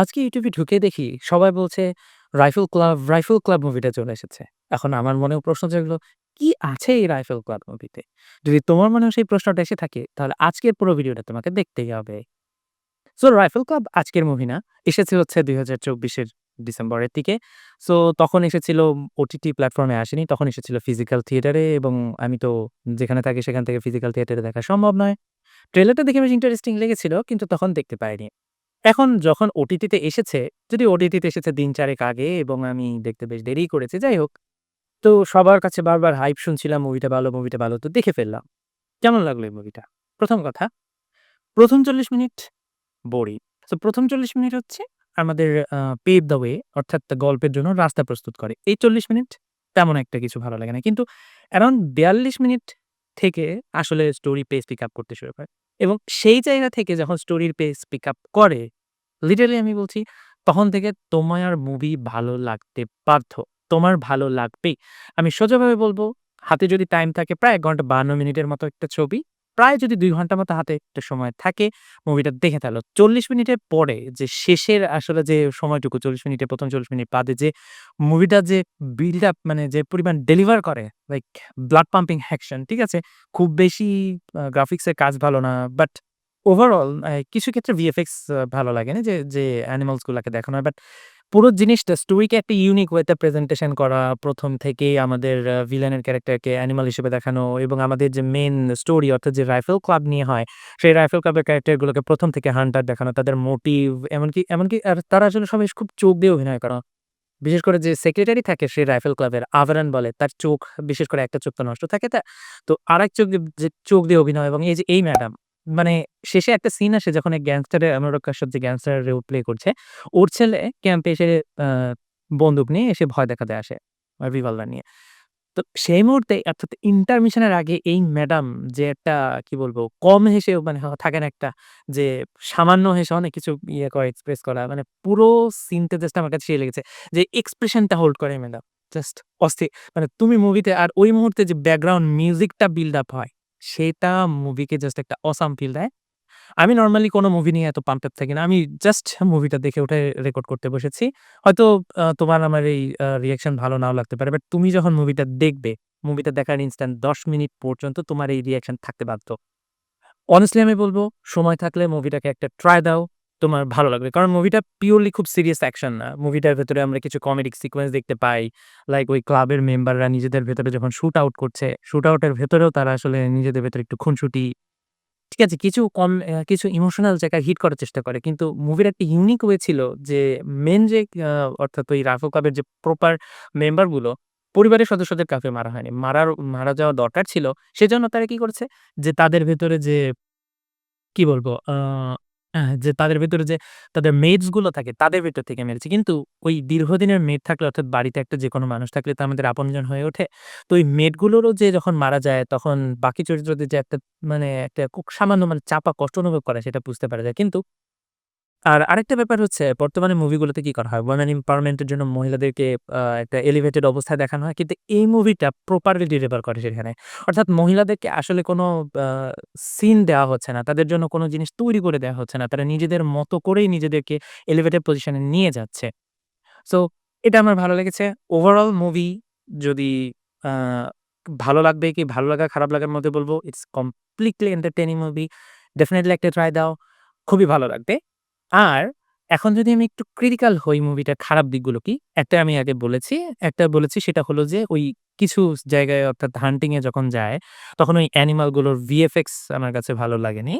আজকে ইউটিউবে ঢুকে দেখি সবাই বলছে রাইফেল ক্লাব, রাইফেল ক্লাব মুভিটা চলে এসেছে। এখন আমার মনেও প্রশ্ন জাগলো, কি আছে এই রাইফেল ক্লাব মুভিতে? যদি তোমার মনেও সেই প্রশ্নটা এসে থাকে, তাহলে আজকের পুরো ভিডিওটা তোমাকে দেখতেই হবে। সো রাইফেল ক্লাব আজকের মুভি না। এসেছে হচ্ছে ২০২৪ এর ডিসেম্বরের দিকে। সো তখন এসেছিল ওটিটি প্ল্যাটফর্মে আসেনি। তখন এসেছিল ফিজিক্যাল থিয়েটারে এবং আমি তো যেখানে থাকি সেখান থেকে ফিজিক্যাল থিয়েটারে দেখা সম্ভব নয়। ট্রেলারটা দেখে বেশ ইন্টারেস্টিং লেগেছিল কিন্তু তখন দেখতে পাইনি। এখন যখন ওটিটিতে এসেছে, যদি ওটিটিতে এসেছে দিন চারেক আগে এবং আমি দেখতে বেশ দেরি করেছি। যাই হোক, তো সবার কাছে বারবার হাইপ শুনছিলাম মুভিটা ভালো, মুভিটা ভালো। তো দেখে ফেললাম। কেমন লাগল এই মুভিটা? প্রথম কথা, ১ম ৪০ মিনিট বোরিং। সো ১ম ৪০ মিনিট হচ্ছে আমাদের পেভ দ্য ওয়ে অর্থাৎ গল্পের জন্য রাস্তা প্রস্তুত করে। এই ৪০ মিনিট তেমন একটা কিছু ভালো লাগে না। কিন্তু অ্যারাউন্ড ৪২ মিনিট থেকে আসলে স্টোরি পেস পিক আপ করতে শুরু করে। এবং সেই জায়গা থেকে যখন স্টোরির পেস পিক আপ করে, লিটারালি আমি বলছি তখন থেকে তোমার মুভি ভালো লাগতে বাধ্য। তোমার ভালো লাগবেই। আমি সোজাভাবে বলব হাতে যদি টাইম থাকে প্রায় ১ ঘণ্টা ৫২ মিনিটের মতো একটা ছবি। প্রায় যদি দুই ঘণ্টার মতো হাতে একটা সময় থাকে, মুভিটা দেখে ফেলো। ৪০ মিনিটের পরে যে শেষের আসলে যে সময়টুকু চল্লিশ মিনিটে প্রথম চল্লিশ মিনিট বাদে যে মুভিটা যে বিল্ড আপ মানে যে পরিমাণ ডেলিভার করে লাইক ব্লাড পাম্পিং অ্যাকশন, ঠিক আছে? খুব বেশি গ্রাফিক্সের কাজ ভালো না। বাট ওভারঅল কিছু ক্ষেত্রে ভিএফএক্স ভালো লাগেনি যে, যে অ্যানিমালস গুলাকে দেখানো হয়। বাট পুরো জিনিসটা স্টোরিকে একটা ইউনিক ওয়েতে প্রেজেন্টেশন করা, ১ম থেকেই আমাদের ভিলেনের ক্যারেক্টারকে অ্যানিমাল হিসেবে দেখানো এবং আমাদের যে মেইন স্টোরি অর্থাৎ যে রাইফেল ক্লাব নিয়ে হয়, সেই রাইফেল ক্লাবের ক্যারেক্টার গুলোকে ১ম থেকে হান্টার দেখানো, তাদের মোটিভ এমনকি এমনকি আর তারা আসলে সবাই খুব চোখ দিয়ে অভিনয় করা। বিশেষ করে যে সেক্রেটারি থাকে সেই রাইফেল ক্লাবের আভরান বলে, তার চোখ বিশেষ করে একটা চোখ তো নষ্ট থাকে তা তো আরেক চোখ যে চোখ দিয়ে অভিনয় এবং এই যে এই ম্যাডাম মানে শেষে একটা সিন আসে যখন এক গ্যাংস্টারের অনুরাগ কাশ্যপ যে গ্যাংস্টার রোল প্লে করছে, ওর ছেলে ক্যাম্পে এসে বন্দুক নিয়ে এসে ভয় দেখাতে আসে রিভলভার নিয়ে। তো সেই মুহূর্তে অর্থাৎ ইন্টারমিশন এর আগে এই ম্যাডাম যে একটা কি বলব কম হেসে মানে হ থাকে না একটা যে সামান্য হেসে অনেক কিছু ইয়ে করে এক্সপ্রেস করা মানে পুরো সিনটা জাস্ট আমার কাছে সেই লেগেছে যে এক্সপ্রেশনটা হোল্ড করে ম্যাডাম। জাস্ট অস্থির। মানে তুমি মুভিতে আর ওই মুহূর্তে যে ব্যাকগ্রাউন্ড মিউজিকটা বিল্ড আপ হয়, সেটা মুভিকে জাস্ট একটা অসাম ফিল দেয়। আমি নর্মালি কোনো মুভি নিয়ে এত পাম্প আপ থাকি না। আমি জাস্ট মুভিটা দেখে উঠে রেকর্ড করতে বসেছি। হয়তো তোমার আমার এই রিয়াকশন ভালো নাও লাগতে পারে। বাট তুমি যখন মুভিটা দেখবে, মুভিটা দেখার ইনস্ট্যান্ট ১০ মিনিট পর্যন্ত তোমার এই রিয়াকশন থাকতে বাধ্য। অনেস্টলি আমি বলব সময় থাকলে মুভিটাকে একটা ট্রাই দাও। তোমার ভালো লাগবে। কারণ মুভিটা পিওরলি খুব সিরিয়াস অ্যাকশন না। মুভিটার ভেতরে আমরা কিছু কমেডিক সিকোয়েন্স দেখতে পাই। লাইক ওই ক্লাবের মেম্বাররা নিজেদের ভেতরে যখন শুট আউট করছে, শুট আউটের ভেতরেও তারা আসলে নিজেদের ভেতরে একটু খুনসুটি ঠিক আছে, কিছু কম কিছু ইমোশনাল জায়গায় হিট করার চেষ্টা করে। কিন্তু মুভির একটা ইউনিক ওয়ে ছিল যে মেন যে অর্থাৎ ওই রাইফেল ক্লাবের যে প্রপার মেম্বারগুলো পরিবারের সদস্যদের কাউকে মারা হয়নি। মারার মারা যাওয়া দরকার ছিল। সেজন্য তারা কি করছে যে তাদের ভেতরে যে কি বলব? যে তাদের ভেতরে যে তাদের মেডসগুলো থাকে, তাদের ভেতর থেকে মেরেছে। কিন্তু ওই দীর্ঘদিনের মেড থাকলে, অর্থাৎ বাড়িতে একটা যেকোনো মানুষ থাকলে তো আমাদের আপনজন হয়ে ওঠে। তো ওই মেডগুলোরও যে যখন মারা যায়, তখন বাকি চরিত্রদের যে একটা মানে একটা খুব সামান্য মানে চাপা কষ্ট অনুভব করে, সেটা বুঝতে পারা যায়। কিন্তু আর আরেকটা ব্যাপার হচ্ছে, বর্তমানে মুভিগুলোতে কি করা হয়? ওমেন এম্পাওয়ারমেন্ট এর জন্য মহিলাদেরকে একটা এলিভেটেড অবস্থায় দেখানো হয়। কিন্তু এই মুভিটা প্রপারলি ডেলিভার করে সেখানে। অর্থাৎ মহিলাদেরকে আসলে কোনো সিন দেওয়া হচ্ছে না। তাদের জন্য কোনো জিনিস তৈরি করে দেওয়া হচ্ছে না। তারা নিজেদের মতো করেই নিজেদেরকে এলিভেটেড পজিশনে নিয়ে যাচ্ছে। সো এটা আমার ভালো লেগেছে। ওভারঅল মুভি যদি ভালো লাগবে কি, ভালো লাগা, খারাপ লাগার মধ্যে বলব it's completely entertaining movie. Definitely একটা ট্রাই দাও। খুবই ভালো লাগবে। আর এখন যদি আমি একটু ক্রিটিক্যাল হই মুভিটার খারাপ দিকগুলো কি? একটা আমি আগে বলেছি। একটা বলেছি সেটা হলো যে ওই কিছু জায়গায় অর্থাৎ হান্টিং এ যখন যায় তখন ওই অ্যানিমালগুলোর ভিএফএক্স আমার কাছে ভালো লাগেনি।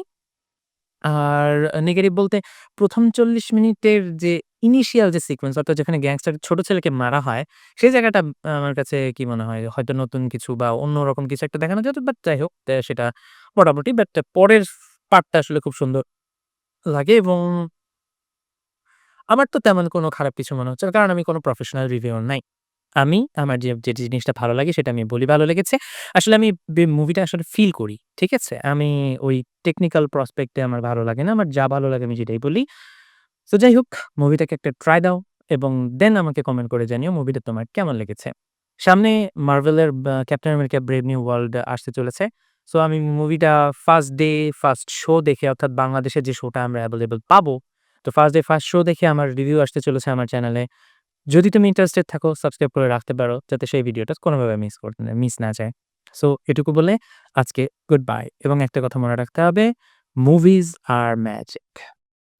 আর নেগেটিভ বলতে ১ম ৪০ মিনিটের যে ইনিশিয়াল যে সিকোয়েন্স অর্থাৎ যেখানে গ্যাংস্টার ছোট ছেলেকে মারা হয়, সেই জায়গাটা আমার কাছে কি মনে হয় হয়তো নতুন কিছু বা অন্যরকম কিছু একটা দেখানো যেত। বাট যাই হোক সেটা মোটামুটি। বাট পরের পার্টটা আসলে খুব সুন্দর লাগে এবং আমার তো তেমন কোনো খারাপ কিছু মনে হচ্ছে কারণ আমি কোনো প্রফেশনাল রিভিউয়ার নাই। আমি আমার যে, যে জিনিসটা ভালো লাগে সেটা আমি বলি ভালো লেগেছে। আসলে আমি মুভিটা আসলে ফিল করি। ঠিক আছে? আমি ওই টেকনিক্যাল প্রসপেক্টে আমার ভালো লাগে না। আমার যা ভালো লাগে আমি সেটাই বলি। তো যাই হোক মুভিটাকে একটা ট্রাই দাও এবং দেন আমাকে কমেন্ট করে জানিও মুভিটা তোমার কেমন লেগেছে। সামনে মার্ভেলের Captain America brave new world আসতে চলেছে। সো আমি মুভিটা ফার্স্ট ডে, ফার্স্ট শো দেখে অর্থাৎ বাংলাদেশে যে শোটা আমরা অ্যাভেলেবেল পাবো, তো ফার্স্ট ডে ফার্স্ট শো দেখে আমার রিভিউ আসতে চলেছে আমার চ্যানেলে। যদি তুমি ইন্টারেস্টেড থাকো সাবস্ক্রাইব করে রাখতে পারো, যাতে সেই ভিডিওটা কোনোভাবে মিস করতে মিস না যায়। সো এটুকু বলে আজকে গুড বাই এবং একটা কথা মনে রাখতে হবে মুভিজ আর ম্যাজিক।